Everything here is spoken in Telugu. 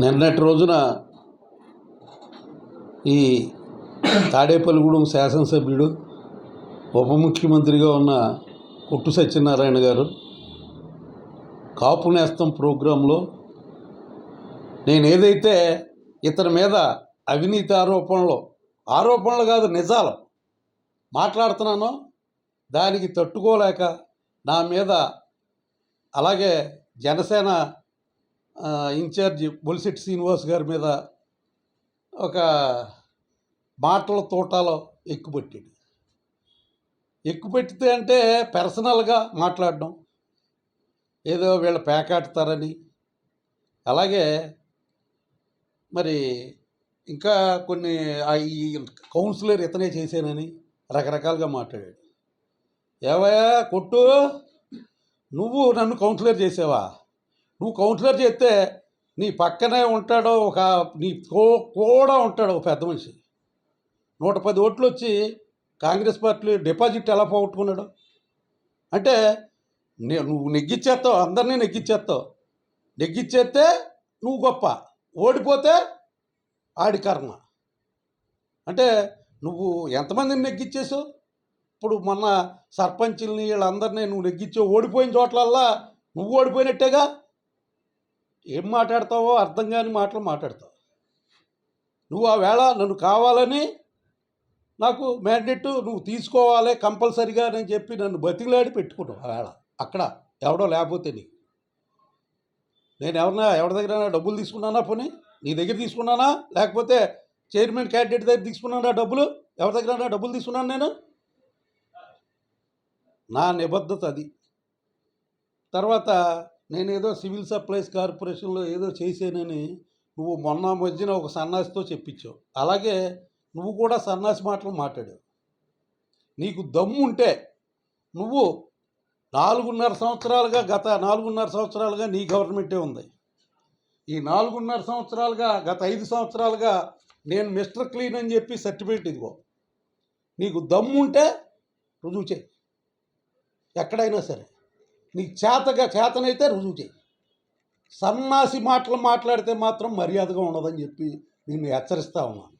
నిన్నటి రోజున ఈ తాడేపల్లిగూడెం శాసనసభ్యుడు ఉప ముఖ్యమంత్రిగా ఉన్న కొట్టు సత్యనారాయణ గారు కాపు నేస్తం ప్రోగ్రాంలో నేను ఏదైతే ఇతని మీద అవినీతి ఆరోపణలు ఆరోపణలు కాదు నిజాలు మాట్లాడుతున్నానో దానికి తట్టుకోలేక నా మీద అలాగే జనసేన ఇన్ఛార్జి బొలిశెట్టి శ్రీనివాస్ గారి మీద ఒక మాటల తోటలో ఎక్కుపెట్టాడు. ఎక్కుపెట్టితే అంటే పర్సనల్గా మాట్లాడడం ఏదో వీళ్ళు పేకాడతారని. అలాగే మరి ఇంకా కొన్ని ఈ కౌన్సిలర్ ఇతనే చేశానని రకరకాలుగా మాట్లాడాడు. ఏవయ్యా కొట్టు నువ్వు నన్ను కౌన్సిలర్ చేసావా? నువ్వు కౌన్సిలర్ చేస్తే నీ పక్కనే ఉంటాడో ఒక నీ కో కూడా ఉంటాడు ఒక పెద్ద మనిషి. నూట పది ఓట్లు వచ్చి కాంగ్రెస్ పార్టీ డిపాజిట్ ఎలా పోగొట్టుకున్నాడు? అంటే నువ్వు నెగ్గిచ్చేస్తావు అందరినీ నెగ్గిచ్చేస్తావు. నెగ్గిచ్చేస్తే నువ్వు గొప్ప ఓడిపోతే ఆడి కర్మ. అంటే నువ్వు ఎంతమందిని నెగ్గిచ్చేసావు? ఇప్పుడు మొన్న సర్పంచుల్ని వీళ్ళందరినీ నువ్వు నెగ్గించావు ఓడిపోయిన చోట్లల్లా నువ్వు ఓడిపోయినట్టేగా? ఏం మాట్లాడతావో అర్థం కాని మాటలు మాట్లాడతావు. నువ్వు ఆ వేళ నన్ను కావాలని నాకు మ్యాండేట్ నువ్వు తీసుకోవాలి కంపల్సరిగా అని చెప్పి నన్ను బతికిలాడి పెట్టుకున్నావు ఆ వేళ అక్కడ ఎవడో లేకపోతే నీ నేను ఎవరన్నా ఎవరి దగ్గర డబ్బులు తీసుకున్నానా పోనీ? నీ దగ్గర తీసుకున్నానా? లేకపోతే చైర్మన్ క్యాండిడేట్ దగ్గర తీసుకున్నానా డబ్బులు? ఎవరి దగ్గర డబ్బులు తీసుకున్నాను నేను? నా నిబద్ధత అది. తర్వాత నేనేదో సివిల్ సప్లైస్ కార్పొరేషన్లో ఏదో చేశానని నువ్వు మొన్న మధ్యన ఒక సన్నాసితో చెప్పించావు. అలాగే నువ్వు కూడా సన్నాసి మాటలు మాట్లాడావు. నీకు దమ్ము ఉంటే నువ్వు నాలుగున్నర సంవత్సరాలుగా గత నాలుగున్నర సంవత్సరాలుగా నీ గవర్నమెంటే ఉంది. ఈ నాలుగున్నర సంవత్సరాలుగా గత ఐదు సంవత్సరాలుగా నేను మిస్టర్ క్లీన్ అని చెప్పి సర్టిఫికేట్ ఇదిగో. నీకు దమ్ము ఉంటే రుజువు చేయి. ఎక్కడైనా సరే. నీకు చేతగా చేతనైతే రుజువు చేయి సన్నాసి మాటలు మాట్లాడితే మాత్రం మర్యాదగా ఉండదని చెప్పి నిన్ను హెచ్చరిస్తా ఉన్నాను.